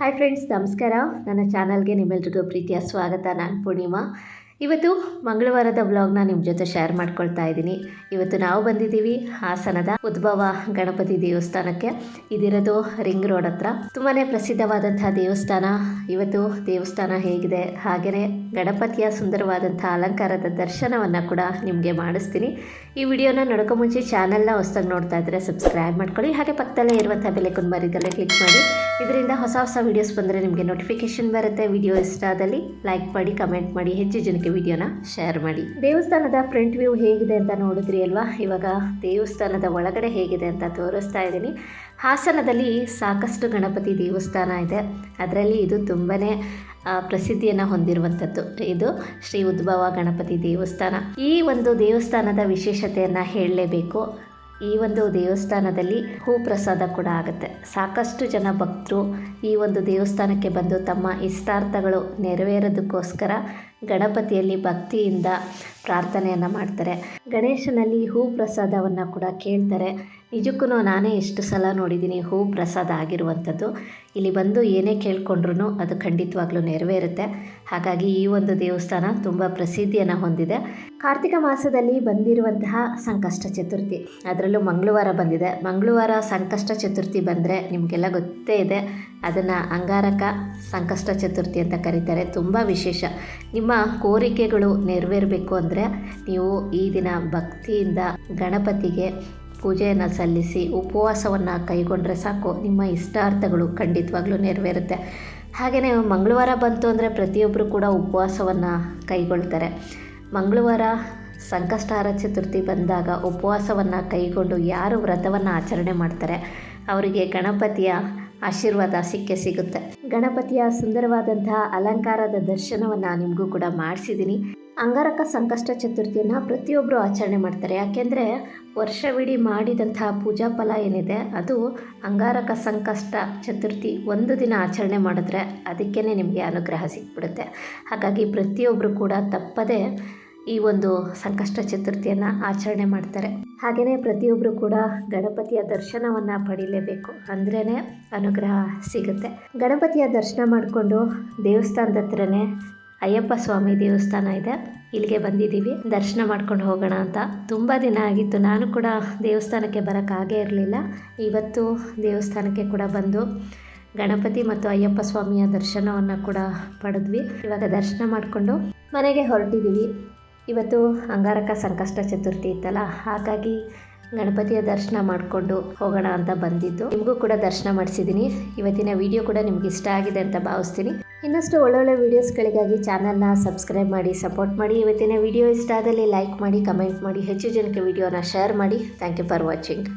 Hi friends ನಮಸ್ಕಾರ. ನನ್ನ ಚಾನಲ್ಗೆ ನಿಮ್ಮೆಲ್ರಿಗೂ ಪ್ರೀತಿಯ ಸ್ವಾಗತ. ನಾನು ಪೂರ್ಣಿಮಾ. ಇವತ್ತು ಮಂಗಳವಾರದ ಬ್ಲಾಗ್ನ ನಿಮ್ಮ ಜೊತೆ ಶೇರ್ ಮಾಡ್ಕೊಳ್ತಾ ಇದ್ದೀನಿ. ಇವತ್ತು ನಾವು ಬಂದಿದ್ದೀವಿ ಹಾಸನದ ಉದ್ಭವ ಗಣಪತಿ ದೇವಸ್ಥಾನಕ್ಕೆ. ಇದಿರೋದು ರಿಂಗ್ ರೋಡ್ ಹತ್ರ. ತುಂಬಾ ಪ್ರಸಿದ್ಧವಾದಂತಹ ದೇವಸ್ಥಾನ. ಇವತ್ತು ದೇವಸ್ಥಾನ ಹೇಗಿದೆ? ಹಾಗೆಯೇ ಗಣಪತಿಯ ಸುಂದರವಾದಂಥ ಅಲಂಕಾರದ ದರ್ಶನವನ್ನು ಕೂಡ ನಿಮಗೆ ಮಾಡಿಸ್ತೀನಿ. ಈ ವಿಡಿಯೋನ ನೋಡೋಕೆ ಮುಂಚೆ ಚಾನಲ್ನ ಹೊಸದಾಗಿ ನೋಡ್ತಾ ಇದ್ದರೆ ಸಬ್ಸ್ಕ್ರೈಬ್ ಮಾಡ್ಕೊಳ್ಳಿ. ಹಾಗೆ ಪಕ್ಕದಲ್ಲೇ ಇರುವಂಥ ಬೆಲೆ ಬರಿದಲ್ಲೇ ಕ್ಲಿಕ್ ಮಾಡಿ. ಇದರಿಂದ ಹೊಸ ಹೊಸ ವೀಡಿಯೋಸ್ ಬಂದರೆ ನಿಮಗೆ ನೋಟಿಫಿಕೇಶನ್ ಬರುತ್ತೆ. ವಿಡಿಯೋ ಇಷ್ಟ ಆದಲ್ಲಿ ಲೈಕ್ ಮಾಡಿ, ಕಮೆಂಟ್ ಮಾಡಿ. ಹೆಚ್ಚು ಜನಕ್ಕೆ ವಿಡಿಯೋನ ಶೇರ್ ಮಾಡಿ. ದೇವಸ್ಥಾನದ ಫ್ರಂಟ್ ವ್ಯೂ ಹೇಗಿದೆ ಅಂತ ನೋಡಿದ್ರಿ ಅಲ್ವಾ? ಇವಾಗ ದೇವಸ್ಥಾನದ ಒಳಗಡೆ ಹೇಗಿದೆ ಅಂತ ತೋರಿಸ್ತಾ ಇದ್ದೀನಿ. ಹಾಸನದಲ್ಲಿ ಸಾಕಷ್ಟು ಗಣಪತಿ ದೇವಸ್ಥಾನ ಇದೆ. ಅದರಲ್ಲಿ ಇದು ತುಂಬಾ ಪ್ರಸಿದ್ಧಿಯನ್ನು ಹೊಂದಿರುವಂಥದ್ದು ಇದು ಶ್ರೀ ಉದ್ಭವ ಗಣಪತಿ ದೇವಸ್ಥಾನ. ಈ ಒಂದು ದೇವಸ್ಥಾನದ ವಿಶೇಷತೆಯನ್ನು ಹೇಳಲೇಬೇಕು. ಈ ಒಂದು ದೇವಸ್ಥಾನದಲ್ಲಿ ಹೂ ಪ್ರಸಾದ ಕೂಡ ಆಗುತ್ತೆ. ಸಾಕಷ್ಟು ಜನ ಭಕ್ತರು ಈ ಒಂದು ದೇವಸ್ಥಾನಕ್ಕೆ ಬಂದು ತಮ್ಮ ಇಷ್ಟಾರ್ಥಗಳು ನೆರವೇರೋದಕ್ಕೋಸ್ಕರ ಗಣಪತಿಯಲ್ಲಿ ಭಕ್ತಿಯಿಂದ ಪ್ರಾರ್ಥನೆಯನ್ನು ಮಾಡ್ತಾರೆ. ಗಣೇಶನಲ್ಲಿ ಹೂ ಪ್ರಸಾದವನ್ನು ಕೂಡ ಕೇಳ್ತಾರೆ. ನಿಜಕ್ಕೂ ನಾನೇ ಎಷ್ಟು ಸಲ ನೋಡಿದ್ದೀನಿ ಹೂ ಪ್ರಸಾದ ಆಗಿರುವಂಥದ್ದು. ಇಲ್ಲಿ ಬಂದು ಏನೇ ಕೇಳ್ಕೊಂಡ್ರೂ ಅದು ಖಂಡಿತವಾಗ್ಲೂ ನೆರವೇರುತ್ತೆ. ಹಾಗಾಗಿ ಈ ಒಂದು ದೇವಸ್ಥಾನ ತುಂಬ ಪ್ರಸಿದ್ಧಿಯನ್ನು ಹೊಂದಿದೆ. ಕಾರ್ತಿಕ ಮಾಸದಲ್ಲಿ ಬಂದಿರುವಂತಹ ಸಂಕಷ್ಟ ಚತುರ್ಥಿ, ಅದರಲ್ಲೂ ಮಂಗಳವಾರ ಬಂದಿದೆ. ಮಂಗಳವಾರ ಸಂಕಷ್ಟ ಚತುರ್ಥಿ ಬಂದರೆ ನಿಮಗೆಲ್ಲ ಗೊತ್ತೇ ಇದೆ, ಅದನ್ನು ಅಂಗಾರಕ ಸಂಕಷ್ಟ ಚತುರ್ಥಿ ಅಂತ ಕರೀತಾರೆ. ತುಂಬ ವಿಶೇಷ. ನಿಮ್ಮ ಕೋರಿಕೆಗಳು ನೆರವೇರಬೇಕು ಅಂದರೆ ನೀವು ಈ ದಿನ ಭಕ್ತಿಯಿಂದ ಗಣಪತಿಗೆ ಪೂಜೆಯನ್ನು ಸಲ್ಲಿಸಿ ಉಪವಾಸವನ್ನು ಕೈಗೊಂಡ್ರೆ ಸಾಕು. ನಿಮ್ಮ ಇಷ್ಟಾರ್ಥಗಳು ಖಂಡಿತವಾಗ್ಲೂ ನೆರವೇರುತ್ತೆ. ಹಾಗೆಯೇ ಮಂಗಳವಾರ ಬಂತು ಅಂದರೆ ಪ್ರತಿಯೊಬ್ಬರು ಕೂಡ ಉಪವಾಸವನ್ನು ಕೈಗೊಳ್ತಾರೆ. ಮಂಗಳವಾರ ಸಂಕಷ್ಟಾರ ಚತುರ್ಥಿ ಬಂದಾಗ ಉಪವಾಸವನ್ನು ಕೈಗೊಂಡು ಯಾರು ವ್ರತವನ್ನು ಆಚರಣೆ ಮಾಡ್ತಾರೆ? ಅವರಿಗೆ ಗಣಪತಿಯ ಆಶೀರ್ವಾದ ಸಿಕ್ಕೆ ಸಿಗುತ್ತೆ. ಗಣಪತಿಯ ಸುಂದರವಾದಂತಹ ಅಲಂಕಾರದ ದರ್ಶನವನ್ನು ನಿಮಗೂ ಕೂಡ ಮಾಡಿಸಿದ್ದೀನಿ ಅಂಗಾರಕ ಸಂಕಷ್ಟ ಚತುರ್ಥಿಯನ್ನು ಪ್ರತಿಯೊಬ್ಬರು ಆಚರಣೆ ಮಾಡ್ತಾರೆ. ಯಾಕೆಂದರೆ ವರ್ಷವಿಡೀ ಮಾಡಿದಂತಹ ಪೂಜಾ ಫಲ ಏನಿದೆ, ಅದು ಅಂಗಾರಕ ಸಂಕಷ್ಟ ಚತುರ್ಥಿ ಒಂದು ದಿನ ಆಚರಣೆ ಮಾಡಿದ್ರೆ ಅದಕ್ಕೇ ನಿಮಗೆ ಅನುಗ್ರಹ ಸಿಕ್ಬಿಡುತ್ತೆ. ಹಾಗಾಗಿ ಪ್ರತಿಯೊಬ್ಬರು ಕೂಡ ತಪ್ಪದೇ ಈ ಒಂದು ಸಂಕಷ್ಟ ಚತುರ್ಥಿಯನ್ನು ಆಚರಣೆ ಮಾಡ್ತಾರೆ. ಹಾಗೆಯೇ ಪ್ರತಿಯೊಬ್ಬರು ಕೂಡ ಗಣಪತಿಯ ದರ್ಶನವನ್ನು ಪಡೀಲೇಬೇಕು ಅಂದ್ರೇ ಅನುಗ್ರಹ ಸಿಗುತ್ತೆ. ಗಣಪತಿಯ ದರ್ಶನ ಮಾಡಿಕೊಂಡು ದೇವಸ್ಥಾನದ ಹತ್ರನೇ ಅಯ್ಯಪ್ಪ ಸ್ವಾಮಿ ದೇವಸ್ಥಾನ ಇದೆ. ಇಲ್ಲಿಗೆ ಬಂದಿದ್ದೀವಿ. ದರ್ಶನ ಮಾಡ್ಕೊಂಡು ಹೋಗೋಣ ಅಂತ. ತುಂಬ ದಿನ ಆಗಿತ್ತು. ನಾನು ಕೂಡ ದೇವಸ್ಥಾನಕ್ಕೆ ಬರೋಕ್ಕಾಗೇ ಇರಲಿಲ್ಲ. ಇವತ್ತು ದೇವಸ್ಥಾನಕ್ಕೆ ಕೂಡ ಬಂದು ಗಣಪತಿ ಮತ್ತು ಅಯ್ಯಪ್ಪ ಸ್ವಾಮಿಯ ದರ್ಶನವನ್ನು ಕೂಡ ಪಡೆದ್ವಿ. ಇವಾಗ ದರ್ಶನ ಮಾಡಿಕೊಂಡು ಮನೆಗೆ ಹೊರಟಿದ್ದೀವಿ. ಇವತ್ತು ಅಂಗಾರಕ ಸಂಕಷ್ಟ ಚತುರ್ಥಿ ಇತ್ತಲ್ಲ, ಹಾಗಾಗಿ ಗಣಪತಿಯ ದರ್ಶನ ಮಾಡಿಕೊಂಡು ಹೋಗೋಣ ಅಂತ ಬಂದಿದ್ದು. ನಿಮಗೂ ಕೂಡ ದರ್ಶನ ಮಾಡಿಸಿದ್ದೀನಿ ಇವತ್ತಿನ ವಿಡಿಯೋ ಕೂಡ ನಿಮ್ಗೆ ಇಷ್ಟ ಆಗಿದೆ ಅಂತ ಭಾವಿಸ್ತೀನಿ. ಇನ್ನಷ್ಟು ಒಳ್ಳೊಳ್ಳೆ ವೀಡಿಯೋಸ್ಗಳಿಗಾಗಿ ಚಾನಲ್ನ ಸಬ್ಸ್ಕ್ರೈಬ್ ಮಾಡಿ ಸಪೋರ್ಟ್ ಮಾಡಿ. ಇವತ್ತಿನ ವಿಡಿಯೋ ಇಷ್ಟ ಆದಲ್ಲಿ ಲೈಕ್ ಮಾಡಿ ಕಮೆಂಟ್ ಮಾಡಿ. ಹೆಚ್ಚು ಜನಕ್ಕೆ ವಿಡಿಯೋನ ಶೇರ್ ಮಾಡಿ. Thank you for watching